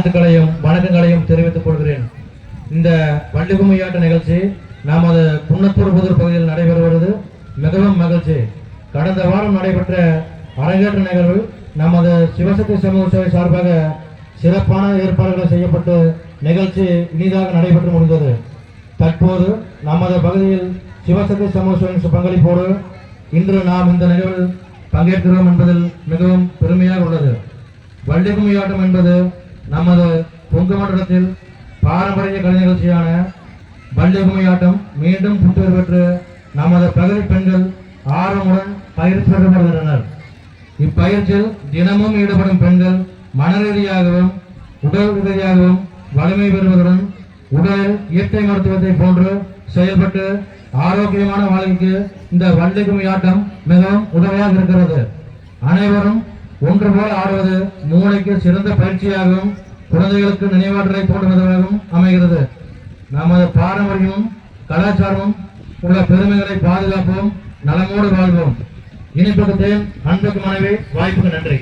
வாழ்த்துக்களையும் வணக்கங்களையும் தெரிவித்துக் கொள்கிறேன். இந்த பள்ளிகுமையாட்ட நிகழ்ச்சி நமது குன்னத்தூர் புதூர் பகுதியில் நடைபெறுவது மிகவும் மகிழ்ச்சி. கடந்த வாரம் நடைபெற்ற அரங்கேற்ற நிகழ்வு நமது சிவசக்தி சமூக சேவை சார்பாக சிறப்பான ஏற்பாடுகள் செய்யப்பட்டு நிகழ்ச்சி இனிதாக நடைபெற்று முடிந்தது. தற்போது நமது பகுதியில் சிவசக்தி சமூக சேவை பங்களிப்போடு இன்று நாம் இந்த நிகழ்வில் பங்கேற்கிறோம் என்பதில் மிகவும் பெருமையாக உள்ளது. வள்ளிக்கும்மியாட்டம் என்பது நமது தொங்கு மண்டலத்தில் பாரம்பரிய கலை நிகழ்ச்சியான ஆட்டம் மீண்டும் புத்துயிர் பெற்று நமது பகுதி பெண்கள் ஆர்வமுடன் பயிற்சி பெறப்படுகின்றனர் இப்பயிற்சியில் தினமும் ஈடுபடும் பெண்கள் மன ரீதியாகவும் உடல் ரீதியாகவும் வலிமை பெறுவதுடன் உடலில் இயற்கை மருத்துவத்தை போன்று செயல்பட்டு ஆரோக்கியமான வாழ்க்கைக்கு இந்த வள்ளிக்குமி ஆட்டம் மிகவும் உதவியாக இருக்கிறது. அனைவரும் ஒன்று போல் ஆடுவது மூளைக்கு சிறந்த பயிற்சியாகவும் குழந்தைகளுக்கு நினைவாற்றலை தோன்றுவதாகவும் அமைகிறது. நமது பாரம்பரியமும் கலாச்சாரமும் உள்ள பெருமைகளை பாதுகாப்போம் நலமோடு வாழ்வோம். இனிப்புக்கு அன்புக்கு மனைவி வாய்ப்புக்கு நன்றி.